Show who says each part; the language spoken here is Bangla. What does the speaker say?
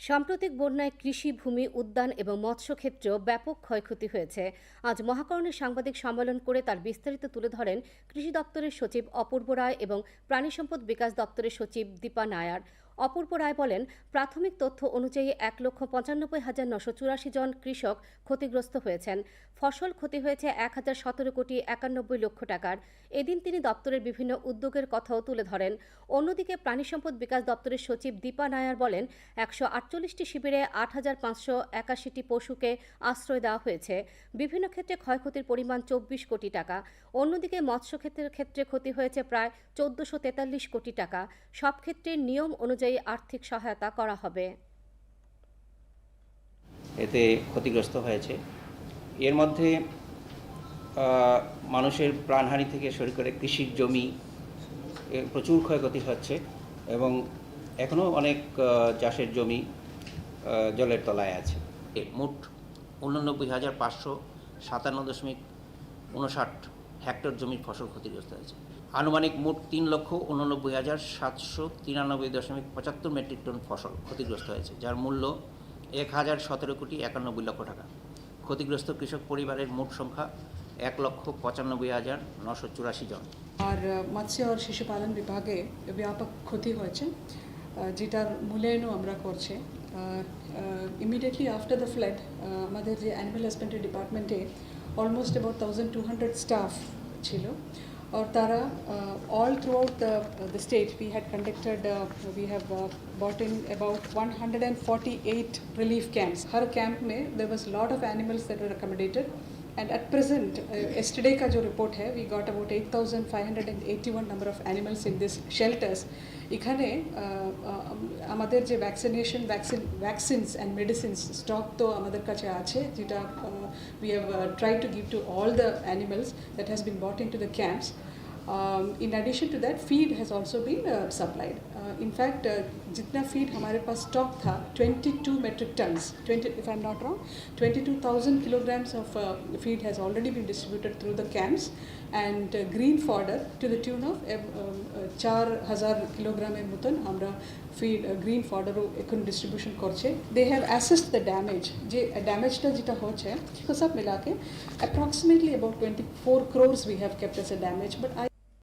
Speaker 1: সাম্প্রতিক বন্যায় কৃষি, ভূমি, উদ্যান এবং মৎস্যক্ষেত্রেও ব্যাপক ক্ষয়ক্ষতি হয়েছে। আজ মহাকরণে সাংবাদিক সম্মেলন করে তার বিস্তারিত তুলে ধরেন কৃষি দপ্তরের সচিব অপূর্ব রায় এবং প্রাণী সম্পদ বিকাশ দপ্তরের সচিব দীপা নায়ার। অপূর্ব রায় বলেন, প্রাথমিক তথ্য অনুযায়ী এক লক্ষ পঁচানব্বই হাজার নশো চুরাশি জন কৃষক ক্ষতিগ্রস্ত হয়েছেন। ফসল ক্ষতি হয়েছে এক হাজার সতেরো কোটি একানব্বই লক্ষ টাকার। এদিন তিনি দপ্তরের বিভিন্ন উদ্যোগের কথাও তুলে ধরেন। অন্যদিকে প্রাণী সম্পদ বিকাশ দপ্তরের সচিব দীপা নায়ার বলেন, একশো আটচল্লিশটি শিবিরে আট হাজার পাঁচশো একাশিটি পশুকে আশ্রয় দেওয়া হয়েছে। বিভিন্ন ক্ষেত্রে ক্ষয়ক্ষতির পরিমাণ চব্বিশ কোটি টাকা। অন্যদিকে মৎস্যক্ষেত্রের ক্ষেত্রে ক্ষতি হয়েছে প্রায় চোদ্দশো তেতাল্লিশ কোটি টাকা। সব ক্ষেত্রে নিয়ম অনুযায়ী আর্থিক সহায়তা করা হবে।
Speaker 2: এতে ক্ষতিগ্রস্ত হয়েছে। এর মধ্যে মানুষের প্রাণহানি থেকে শুরু করে কৃষির জমি প্রচুর ক্ষয়ক্ষতি হচ্ছে এবং এখনও অনেক চাষের জমি জলের তলায় আছে। মোট উননব্বই হাজার পাঁচশো সাতান্ন দশমিক উনষাট হেক্টর জমির ফসল ক্ষতিগ্রস্ত হয়েছে। আনুমানিক মোট তিন লক্ষ উননব্বই হাজার সাতশো তিরানব্বই দশমিক পঁচাত্তর মেট্রিক টন ফসল ক্ষতিগ্রস্ত হয়েছে, যার মূল্য এক হাজার সতেরো কোটি একানব্বই লক্ষ টাকা। ক্ষতিগ্রস্ত কৃষক পরিবারের মোট সংখ্যা এক লক্ষ পঁচানব্বই হাজার নশো চুরাশি জন।
Speaker 3: আর মৎস্য আর শিশুপালন বিভাগে ব্যাপক ক্ষতি হয়েছে যেটার মূল্যায়নও আমরা করছি। ইমিডিয়েটলি আফটার দ্য ফ্ল্যাট আমাদের যে অ্যানিমাল হাজবেন্ডারি ডিপার্টমেন্টে almost about thousand two hundred staff ছিল। or Tara, uh, all throughout the, the state we had conducted, uh, we have uh, brought in about 148 relief camps. Her camp, mein, there was a lot of animals that were accommodated. And at present, uh, yesterday ka report hai, we got about 8,581 number of animals in these shelters. Ikhane, uh, uh, vaccination, vaccines and medicines stock to amader kache ache, jita uh, we have uh, tried to give to all the animals that has been brought into the camps. Um, in addition to that, feed has also been uh, supplied. Uh, in fact, uh, जितना feed हमारे पास stock था 22 metric tons, 20, if I'm not wrong, 22,000 kilograms of uh, feed has already been distributed through the camps and uh, green fodder to the tune of চার হাজার কিলোগ্রামের মতন আমরা ফিড গ্রিন ফডারও এখন ডিস্ট্রিবিউশন করছে they have assessed the damage যে ড্যামেজটা যেটা হচ্ছে তো সব মিলা के approximately about 24 crores we have kept as a damage but I